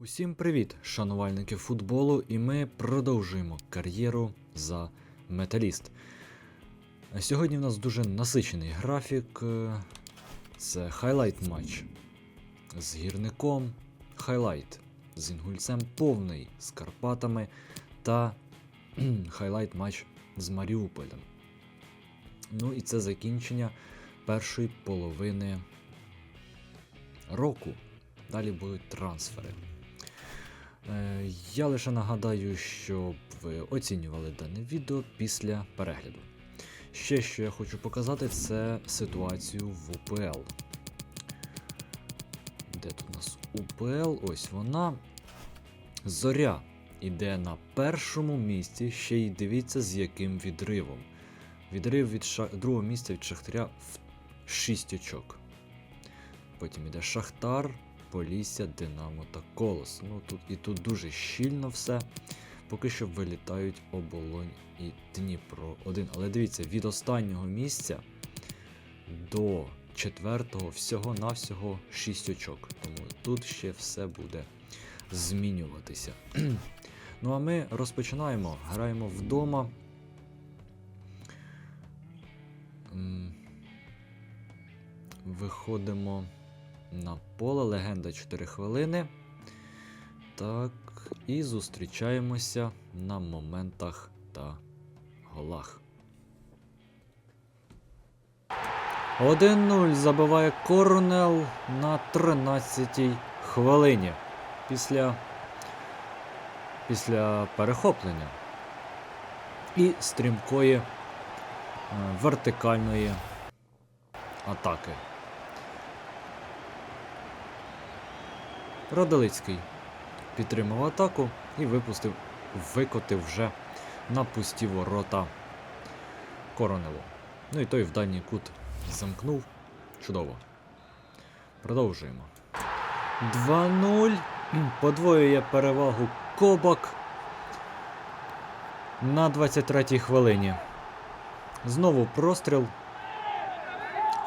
Усім привіт, шанувальники футболу, і ми продовжуємо кар'єру за металіст. Сьогодні в нас дуже насичений графік. Це хайлайт матч з гірником, хайлайт з інгульцем повний з Карпатами та хайлайт матч з Маріуполем. Ну і це закінчення першої половини року. Далі будуть трансфери. Е, Я лише нагадаю, щоб ви оцінювали дане відео після перегляду. Ще що я хочу показати, це ситуацію в УПЛ. Де тут у нас УПЛ? Ось вона. Зоря іде на першому місці, ще й дивіться з яким відривом. Відрив від ша... другого місця від Шахтаря в 6 очок. Потім іде Шахтар, Полісся, Динамо та Колос. Ну тут і тут дуже щільно все. Поки що вилітають оболонь і Дніпро 1. Але дивіться, від останнього місця до четвертого всього-навсього 6 очок. Тому тут ще все буде змінюватися. ну а ми розпочинаємо. Граємо вдома. Виходимо на поле. Легенда 4 хвилини. Так, і зустрічаємося на моментах та голах. 1-0 забиває Корнел на 13-й хвилині. Після, після перехоплення і стрімкої е, вертикальної атаки. Радалицький підтримав атаку і випустив, викотив вже на пусті ворота Коронелу. Ну і той в дальній кут замкнув. Чудово. Продовжуємо. 2-0. Подвоює перевагу Кобак на 23-й хвилині. Знову простріл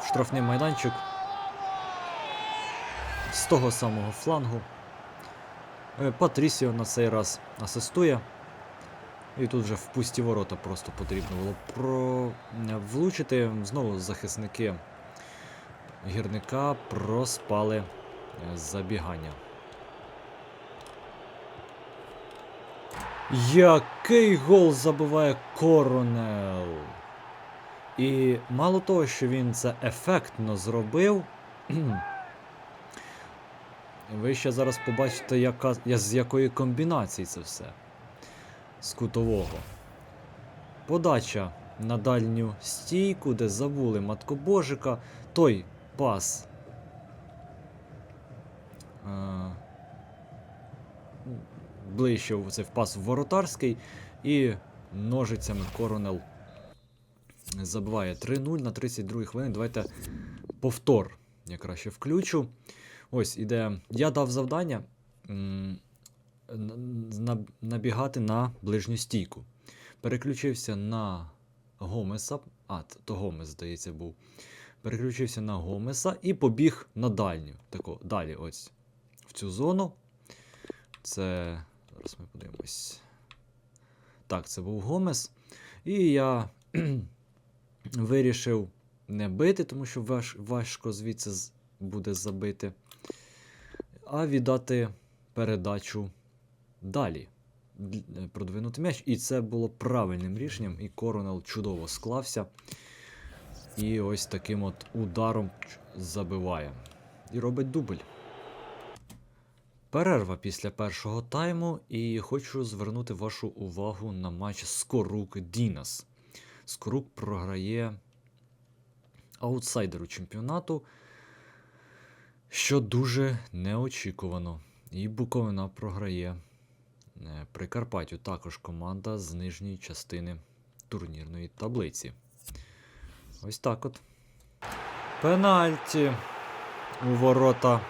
в штрафний майданчик з того самого флангу. Е, Патрісіо на цей раз асистує. І тут вже в пусті ворота просто потрібно було про... е, влучити. Знову захисники гірника проспали е, забігання. Який гол забиває Коронел! І мало того, що він це ефектно зробив. Ви ще зараз побачите, яка, з якої комбінації це все. З кутового. Подача на дальню стійку, де забули маткобожика. Той пас. Е, ближче це в воротарський. І ножицями Коронел забиває 3-0 на 32 хвилині. Давайте повтор. Я краще включу. Ось іде. Я дав завдання набігати на ближню стійку. Переключився на Гомеса. А, то Гомес, здається, був. Переключився на Гомеса і побіг на дальню. Тако, далі, ось. В цю зону. Це. Зараз ми подивимось. Так, це був Гомес. І я вирішив не бити, тому що важ, важко звідси буде забити, а віддати передачу далі. Продвинути м'яч. І це було правильним рішенням, і Коронел чудово склався. І ось таким от ударом забиває. І робить дубль. Перерва після першого тайму, і хочу звернути вашу увагу на матч Скорук Дінас. Скорук програє аутсайдеру чемпіонату, що дуже неочікувано. І Буковина програє е, Прикарпаттю. Також команда з нижньої частини турнірної таблиці. Ось так от. Пенальті у ворота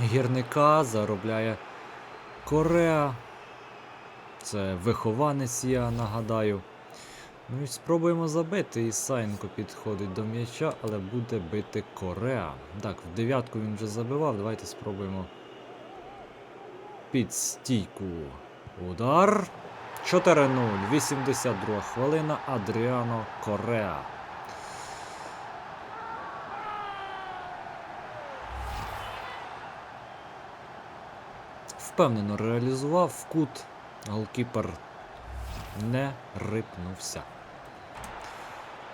гірника заробляє Кореа. Це вихованець, я нагадаю. Ну і спробуємо забити. Ісаєнко підходить до м'яча, але буде бити Кореа. Так, в дев'ятку він вже забивав. Давайте спробуємо під стійку. Удар. 4-0. 82 хвилина. Адріано Кореа. Впевнено реалізував кут. Голкіпер не рипнувся.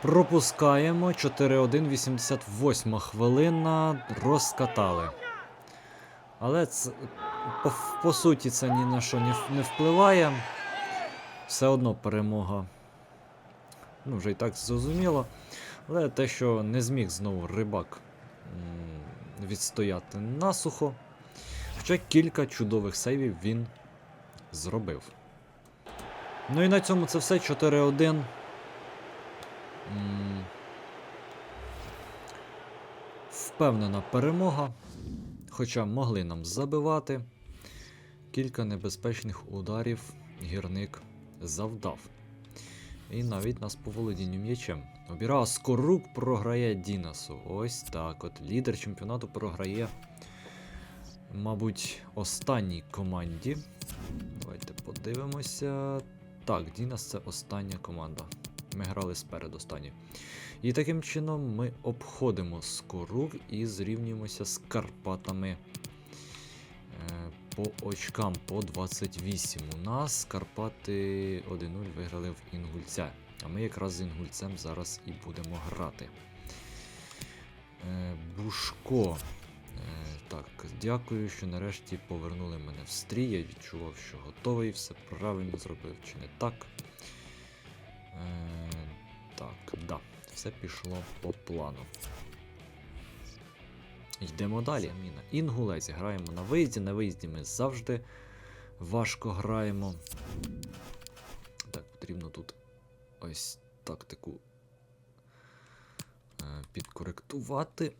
Пропускаємо 4-1, 88 хвилина. Розкатали. Але це, по, по суті це ні на що не, не впливає. Все одно перемога. Ну, вже і так зрозуміло. Але те, що не зміг знову рибак відстояти насухо. Хоча кілька чудових сейвів він зробив. Ну і на цьому це все 4-1. Впевнена перемога. Хоча могли нам забивати. Кілька небезпечних ударів гірник завдав. І навіть нас по володінню м'ячем. Обіра Скорук програє Дінасу. Ось так. От лідер чемпіонату програє, мабуть, останній команді. Давайте подивимося. Так, Дінас це остання команда. Ми грали спереду останні. І таким чином ми обходимо Скорук і зрівнюємося з Карпатами е, по очкам по 28. У нас Карпати 1-0 виграли в Інгульця. А ми якраз з Інгульцем зараз і будемо грати. Е, Бушко. Е, Так, дякую, що нарешті повернули мене в стрій. Я відчував, що готовий, все правильно зробив чи не так. Е, Так, да, все пішло по плану. Йдемо далі. Інгулець. Граємо на виїзді. На виїзді ми завжди важко граємо. Так, потрібно тут ось тактику е, підкоректувати.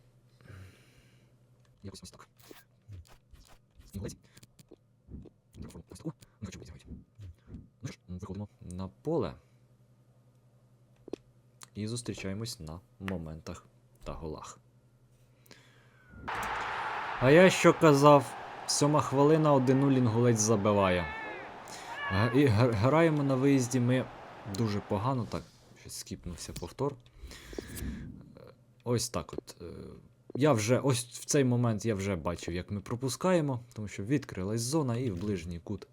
Якось ось так. Інгулець. Не хочу витягнути. Ну що ж, виходимо на поле. І зустрічаємось на моментах та голах. А я що казав? Сьома хвилина 1-0 інгулець забиває. І граємо на виїзді ми дуже погано, так, щось скіпнувся повтор. Е, Ось так от. е, Я вже, ось в цей момент я вже бачив, як ми пропускаємо, тому що відкрилась зона і в ближній кут.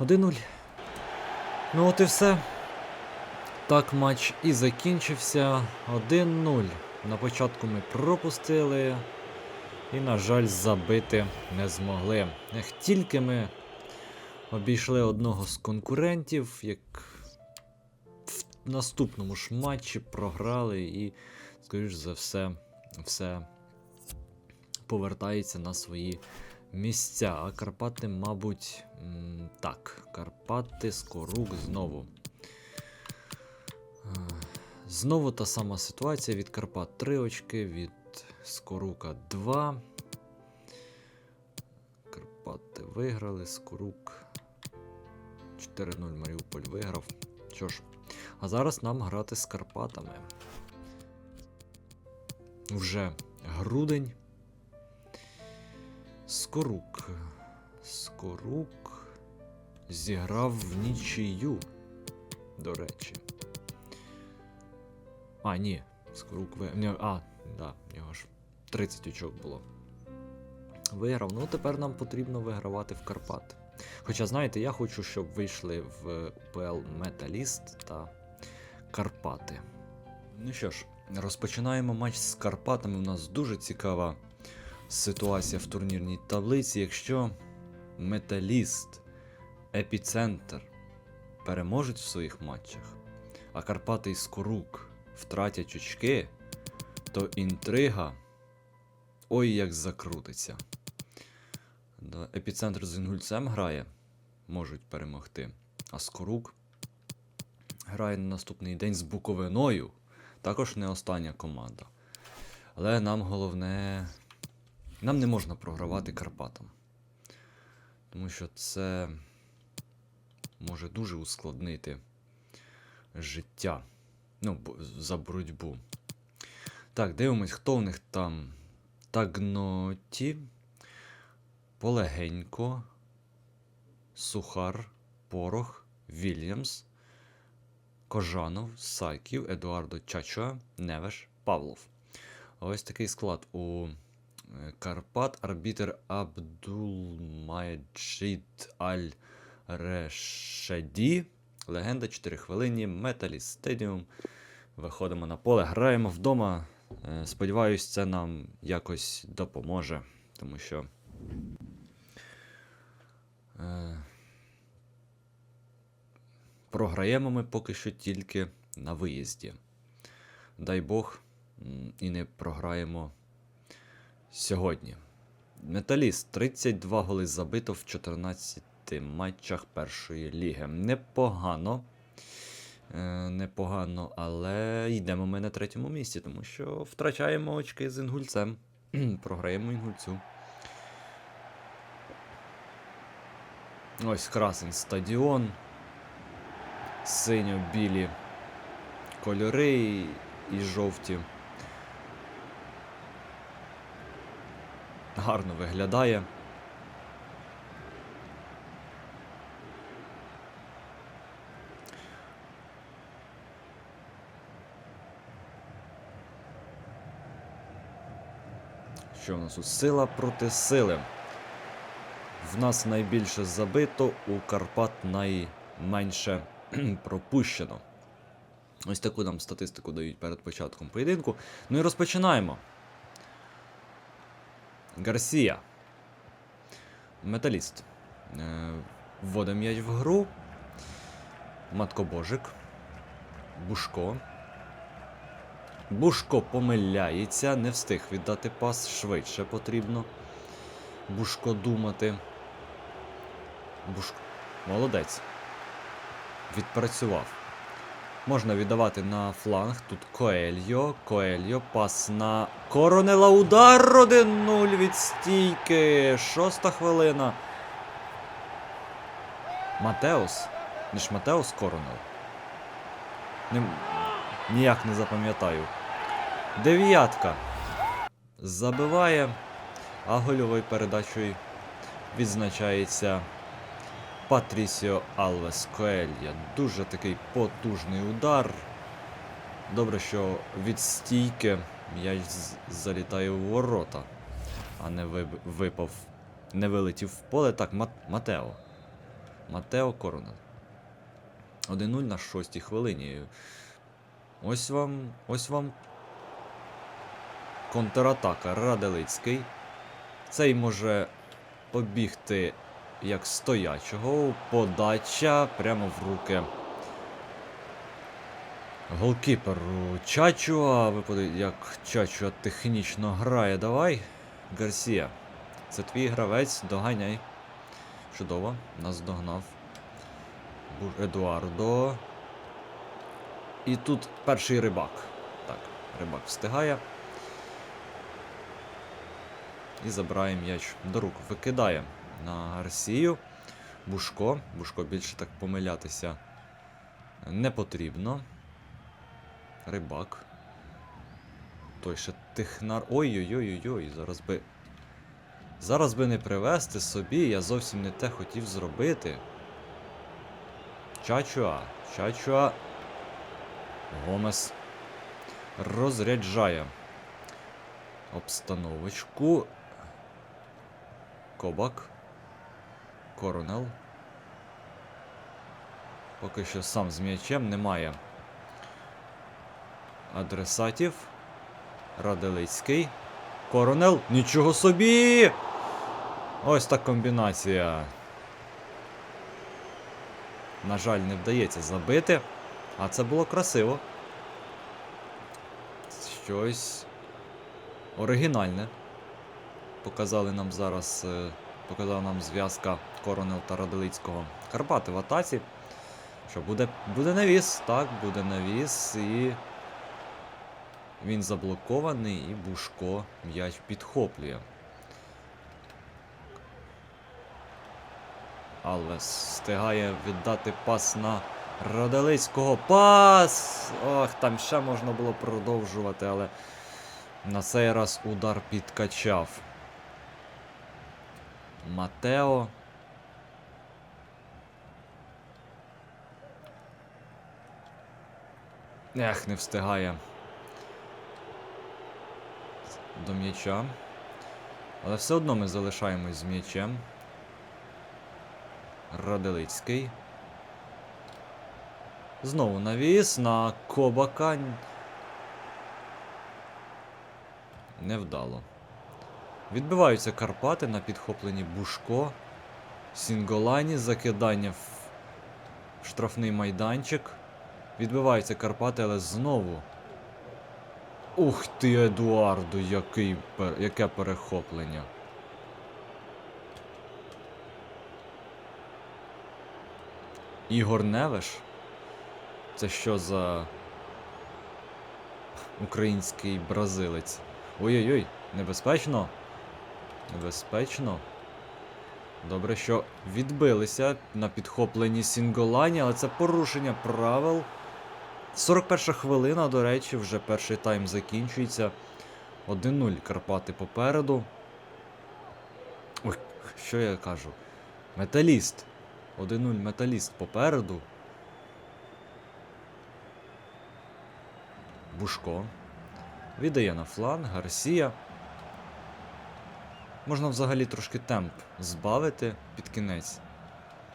Е, 1-0. Ну от і все. Так матч і закінчився 1-0. На початку ми пропустили. І, на жаль, забити не змогли. Ех, тільки ми обійшли одного з конкурентів, як в наступному ж матчі програли і, скоріш за все, все повертається на свої місця. А Карпати, мабуть, так, Карпати, Скорук знову. Знову та сама ситуація від Карпат 3 очки, від Скорука 2. Карпати виграли, Скорук 4-0 Маріуполь виграв. Що ж, а зараз нам грати з Карпатами. Вже грудень. Скорук. Скорук зіграв в нічию. До речі. А, ні. Скорук ви. Ні, а, да, в нього ж 30 очок було. Виграв. Ну, тепер нам потрібно вигравати в Карпат. Хоча, знаєте, я хочу, щоб вийшли в УПЛ Металіст та Карпати. Ну що ж, розпочинаємо матч з Карпатами. У нас дуже цікава ситуація в турнірній таблиці. Якщо Металіст, Епіцентр переможуть в своїх матчах, а Карпати і Скорук втратять очки, то інтрига ой як закрутиться. Епіцентр з Інгульцем грає, можуть перемогти. А Скорук грає на наступний день з Буковиною. Також не остання команда. Але нам головне. Нам не можна програвати Карпатам. Тому що це може дуже ускладнити життя. Ну, за боротьбу. Так, дивимось, хто в них там. Тагноті. Полегенько. Сухар, Порох, Вільямс, Кожанов, Сайків, Едуардо Чачуа, Невеш, Павлов. Ось такий склад у е, Карпат. Арбітер Абдулмаджид Аль Решеді. Легенда 4 хвилині. Металіст Стедіум. Виходимо на поле, граємо вдома. Е, Сподіваюсь, це нам якось допоможе, тому що. Е, програємо ми поки що тільки на виїзді. Дай Бог, і не програємо сьогодні. Металіст 32 голи забито в 14 матчах першої ліги. Непогано. Е, непогано, але йдемо ми на третьому місці, тому що втрачаємо очки з інгульцем. Програємо інгульцю. Ось красень стадіон. Синьо-білі кольори і жовті. Гарно виглядає. Що в нас тут? Сила проти сили. В нас найбільше забито, у Карпат найменше пропущено. Ось таку нам статистику дають перед початком поєдинку. Ну і розпочинаємо. Гарсія. Металіст. Е, Вводить м'яч в гру. Маткобожик. Бушко. Бушко помиляється, не встиг віддати пас швидше потрібно. Бушко думати. Бушко. Молодець. Відпрацював. Можна віддавати на фланг. Тут Коельо. Коельо. Пас на Коронела. Удар 1-0 від стійки. Шоста хвилина. Матеус. Не ж Матеус Коронел. Не... Ніяк не запам'ятаю. Дев'ятка. Забиває. А гольовою передачею відзначається Патрісіо Алвес Коелья. Дуже такий потужний удар. Добре, що від стійки м'яч залітає у ворота, а не випав, не вилетів в поле. Так, Матео. Матео Коронел. 1-0 на шостій хвилині. Ось вам. Ось вам. Контратака Раделицький. Цей може побігти як стоячого. Подача прямо в руки. Голкіперу Чачуа. Ви як Чачуа технічно грає. Давай. Гарсія. Це твій гравець, доганяй. Чудово, нас догнав. Едуардо. І тут перший рибак. Так, рибак встигає. І забирає м'яч до рук. Викидає на Гарсію. Бушко. Бушко більше так помилятися не потрібно. Рибак. Той ще тихнар. Ой-ой-ой-ой-ой. Зараз би. Зараз би не привезти собі, я зовсім не те хотів зробити. Чачуа. Чачуа. Гомес розряджає обстановочку. Кобак. Коронел. Поки що сам з м'ячем немає адресатів. Раделицький. Коронел. Нічого собі! Ось так комбінація. На жаль, не вдається забити. А це було красиво. Щось оригінальне. Показали нам зараз. е, Показала нам зв'язка Коронел та Раделицького. Карпати в атаці. Що буде, буде навіс, так, буде навіс і. Він заблокований і Бушко м'яч підхоплює. Алвес встигає віддати пас на Раделицького. Пас! Ох, там ще можна було продовжувати, але на цей раз удар підкачав. Матео. Ех, не встигає. До м'яча. Але все одно ми залишаємось з м'ячем. Раделицький. Знову навіс на Кобака. Невдало. Відбиваються Карпати на підхопленні Бушко. Сінголані, закидання в штрафний майданчик. Відбиваються Карпати, але знову. Ух ти, Едуарду, який, яке перехоплення. Ігор Невеш? Це що за український бразилець? Ой-ой-ой, небезпечно. Небезпечно. Добре, що відбилися на підхопленні Сінголані, але це порушення правил. 41 хвилина, до речі, вже перший тайм закінчується. 1-0 Карпати попереду. Ой, що я кажу? Металіст. 1-0 металіст попереду. Бушко. Віддає на фланг, Гарсія. Можна взагалі трошки темп збавити під кінець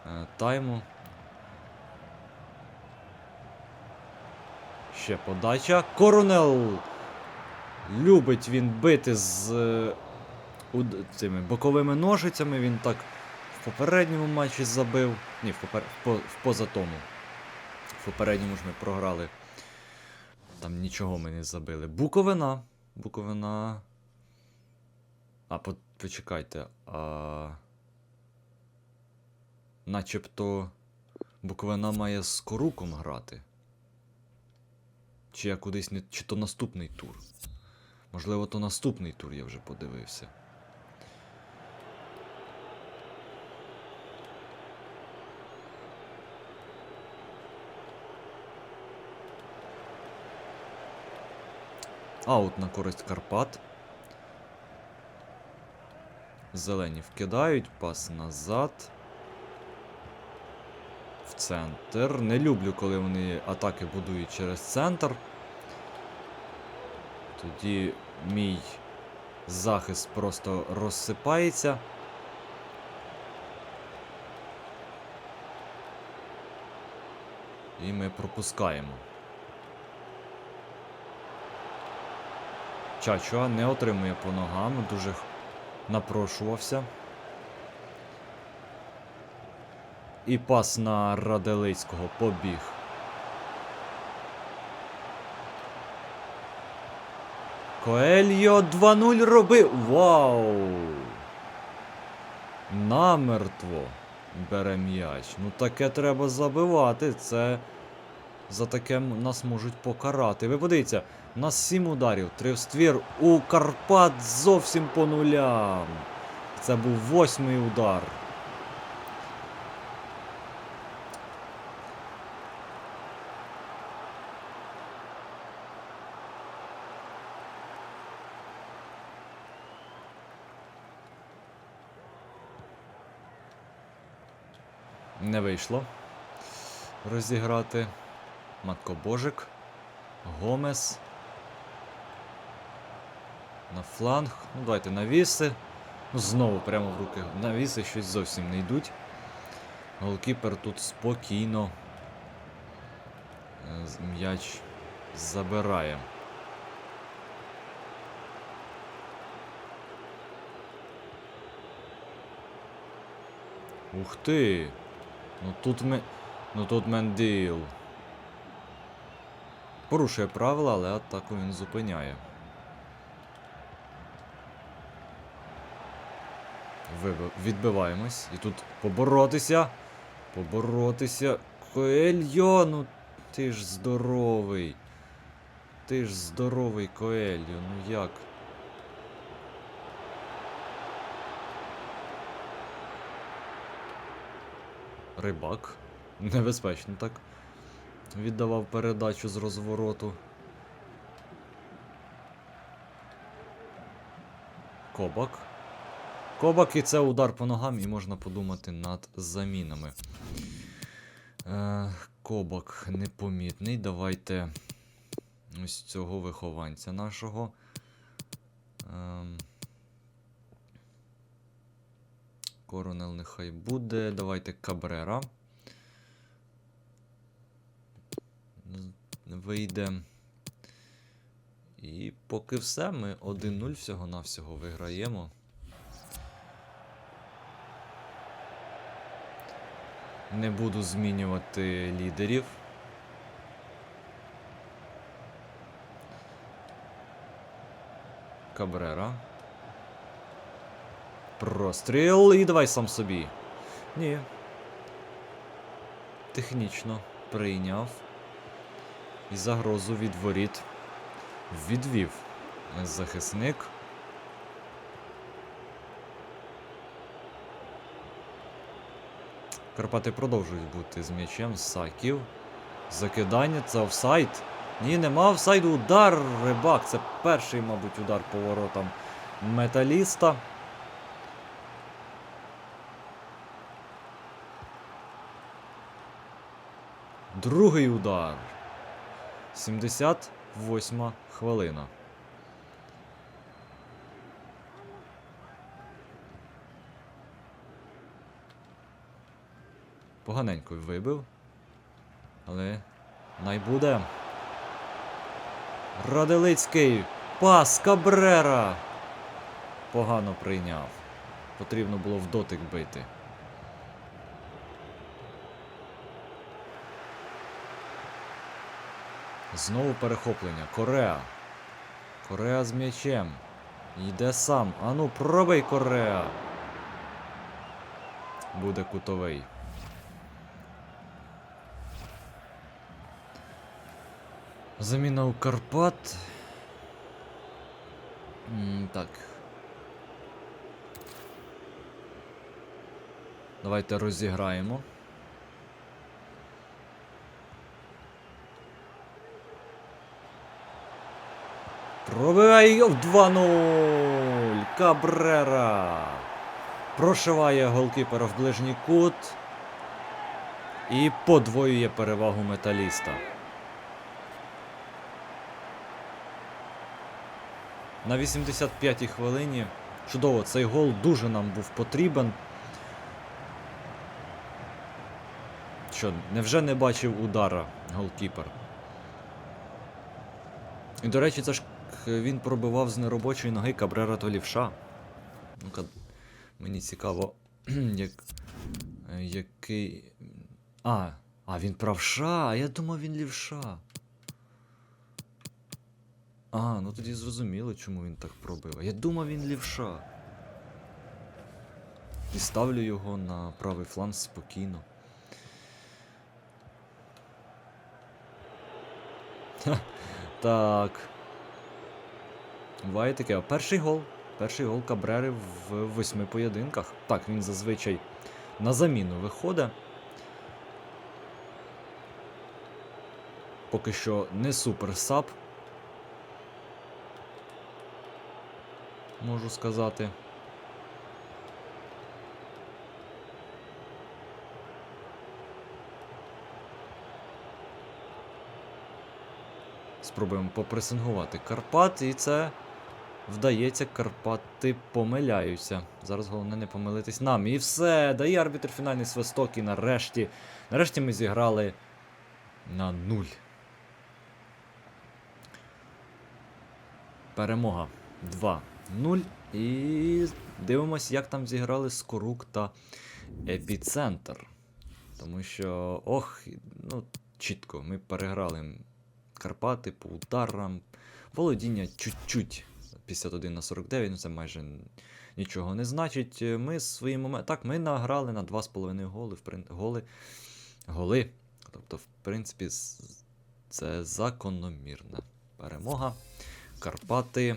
е, тайму. Ще подача. Коронел! Любить він бити з е, цими боковими ножицями. Він так в попередньому матчі забив. Ні, в, попер... в, по... в позатому. В попередньому ж ми програли. Там нічого ми не забили. Буковина. Буковина. А, по... почекайте. А... Начебто Буковина має з Коруком грати. Чи я кудись не. Чи то наступний тур? Можливо, то наступний тур я вже подивився. Аут на користь Карпат. Зелені вкидають, пас назад. В центр. Не люблю, коли вони атаки будують через центр. Тоді мій захист просто розсипається. І ми пропускаємо. Чачуа не отримує по ногам, дуже напрошувався. І пас на Раделицького побіг. Коельо 2-0 робив. Вау! Намертво бере м'яч. Ну таке треба забивати. Це за таке нас можуть покарати. Ви подивіться, у нас 7 ударів, 3 в ствір. У Карпат зовсім по нулям. Це був восьмий удар. Не вийшло розіграти. Матко Божик. Гомес. На фланг. Ну, давайте навіси. Ну, знову прямо в руки. Навіси щось зовсім не йдуть. Голкіпер тут спокійно. е, М'яч забирає. Ух ти! Ну тут ми. Ну тут Менділ. Порушує правила, але атаку він зупиняє. Відбиваємось. І тут поборотися. Поборотися. Коельо, ну ти ж здоровий. Ти ж здоровий Коельо, ну як? Рибак. Небезпечно так. Віддавав передачу з розвороту. Кобак. Кобак і це удар по ногам, і можна подумати над замінами. Е, Кобак непомітний. Давайте ось цього вихованця нашого. Ем, Коронел нехай буде. Давайте Кабрера. Вийде. І поки все, ми 1-0 всього-навсього виграємо. Не буду змінювати лідерів. Кабрера. Простріл і давай сам собі. Ні. Технічно прийняв. І загрозу від воріт відвів захисник. Карпати продовжують бути з м'ячем. Саків. Закидання це офсайд. Ні, нема офсайду. Удар рибак. Це перший, мабуть, удар по воротам металіста. Другий удар. 78 хвилина. Поганенько вибив. Але найбуде. Радилицький. Пас Кабрера. Погано прийняв. Потрібно було в дотик бити. Знову перехоплення. Кореа. Кореа з м'ячем. Йде сам. Ану, пробий Кореа. Буде кутовий. Заміна у Карпат. М, так. Давайте розіграємо. Пробиває в 2-0. Кабрера. Прошиває голкіпера в ближній кут. І подвоює перевагу металіста. На 85-й хвилині. Чудово, цей гол дуже нам був потрібен. Що, невже не бачив удара голкіпер? І, до речі, це ж він пробивав з неробочої ноги Кабрера то лівша. Ну-ка, мені цікаво, як, е, який. А, а, він правша, а я думав, він лівша. А, ну тоді зрозуміло, чому він так пробив. Я думав, він лівша. І ставлю його на правий фланг спокійно. Так. Буває таке. Перший гол. Перший гол Кабрери в восьми поєдинках. Так, він зазвичай на заміну виходить. Поки що не супер сап. Можу сказати. Спробуємо попресингувати Карпат, і це вдається, Карпати помиляються. Зараз головне не помилитись нам. І все, дає арбітр фінальний свисток, і нарешті. Нарешті ми зіграли на нуль. Перемога 2-0. І дивимось, як там зіграли Скорук та Епіцентр. Тому що, ох, ну, чітко, ми переграли Карпати по ударам. Володіння чуть-чуть 51 на 49, ну це майже нічого не значить. Ми свої моменти. Так, ми награли на 2,5 голи, в прин... голи. Голи. Тобто, в принципі, це закономірна перемога. Карпати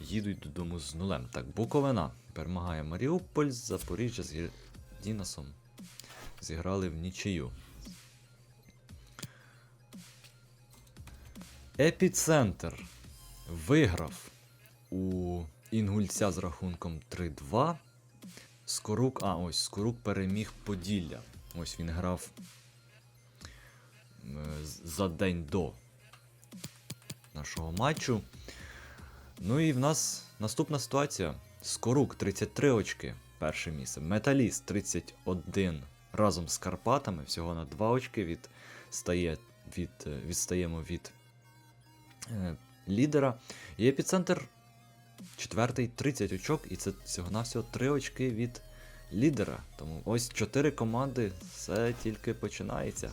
їдуть додому з нулем. Так, Буковина перемагає Маріуполь, Запоріжжя з Дінасом. Зіграли в нічию. Епіцентр виграв у Інгульця з рахунком 3-2. Скорук. А, ось Скорук переміг Поділля. Ось він грав е, за день до нашого матчу. Ну і в нас наступна ситуація. Скорук 33 очки. Перше місце. Металіст 31 разом з Карпатами. Всього на 2 очки відстає, від, е, відстаємо від е, лідера. І епіцентр четвертий 30 очок, і це всього-навсього 3 очки від лідера. Тому ось 4 команди, все тільки починається.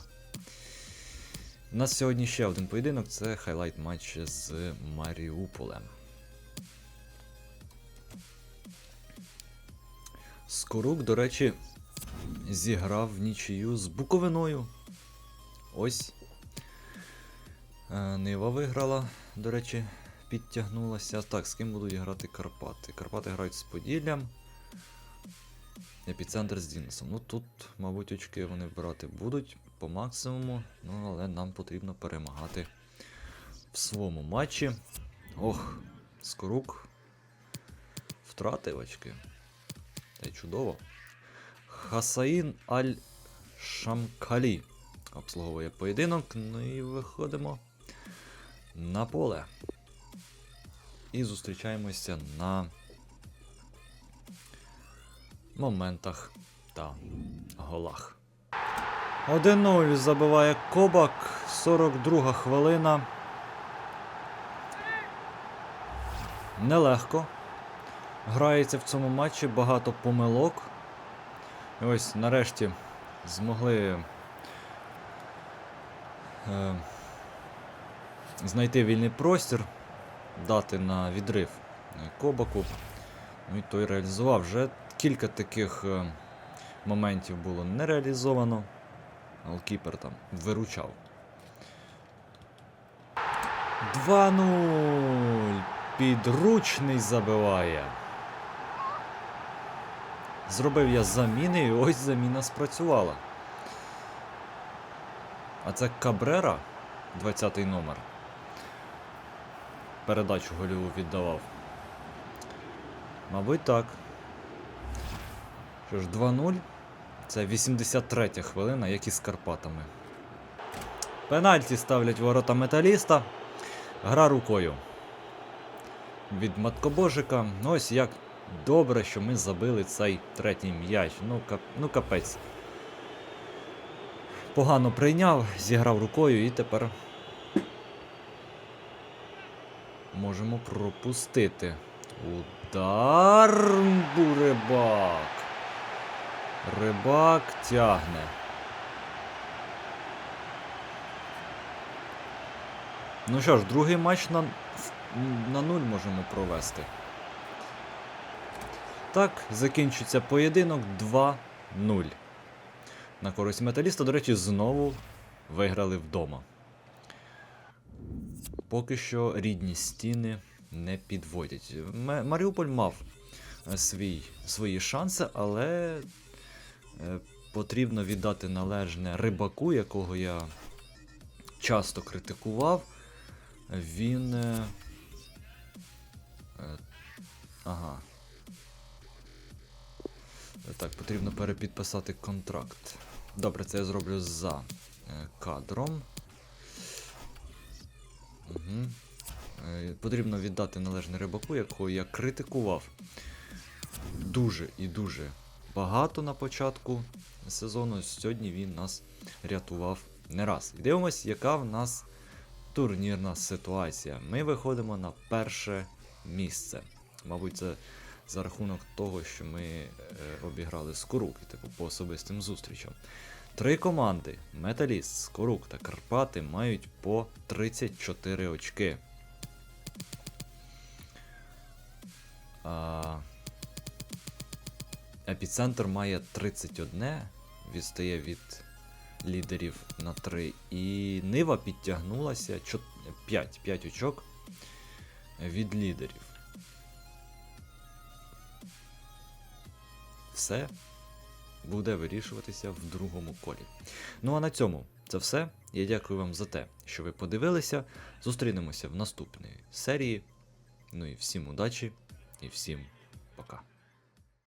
У нас сьогодні ще один поєдинок це хайлайт матч з Маріуполем. Скорук, до речі, зіграв в нічию з Буковиною. Ось. Е, Нива виграла, до речі, підтягнулася. Так, з ким будуть грати Карпати? Карпати грають з Поділлям. Епіцентр з Дінесом. Ну тут, мабуть, очки вони брати будуть по максимуму, ну але нам потрібно перемагати в своєму матчі. Ох, Скорук втратив очки. Чудово. Хасаїн Аль Шамкалі обслуговує поєдинок. Ну і виходимо на поле. І зустрічаємося на моментах та голах. 1-0 забиває Кобак. 42 хвилина. Нелегко. Грається в цьому матчі багато помилок. І ось нарешті змогли е, знайти вільний простір, дати на відрив е, Кобаку. Ну і той реалізував. Вже кілька таких е, моментів було не реалізовано. Алкіпер там виручав. 2-0. Підручний забиває. Зробив я заміни, і ось заміна спрацювала. А це Кабрера, 20-й номер. Передачу гольову віддавав. Мабуть, так. Що ж, 2-0. Це 83 я хвилина, як і з Карпатами. Пенальті ставлять ворота металіста. Гра рукою. Від Маткобожика. Ну ось як добре, що ми забили цей третій м'яч. Ну, кап... ну капець. Погано прийняв, зіграв рукою і тепер можемо пропустити. Удар Рибак. Рибак тягне. Ну що ж, другий матч на, на нуль можемо провести. Так, закінчиться поєдинок 2-0. На користь металіста, до речі, знову виграли вдома. Поки що рідні стіни не підводять. Маріуполь мав е, свій, свої шанси, але е, потрібно віддати належне рибаку, якого я часто критикував. Він. е, Ага. Так, потрібно перепідписати контракт. Добре, це я зроблю за е, кадром. Угу. Потрібно віддати належне рибаку, якого я критикував дуже і дуже багато на початку сезону. Сьогодні він нас рятував не раз. І дивимось, яка в нас турнірна ситуація. Ми виходимо на перше місце. Мабуть, це за рахунок того, що ми е, обіграли Скорук, типу, по особистим зустрічам. Три команди: Металіст, Скорук та Карпати мають по 34 очки. А... Епіцентр має 31, відстає від лідерів на 3. І Нива підтягнулася 5, 5 очок від лідерів. Все буде вирішуватися в другому колі. Ну а на цьому це все. Я дякую вам за те, що ви подивилися. Зустрінемося в наступній серії. Ну і всім удачі і всім пока.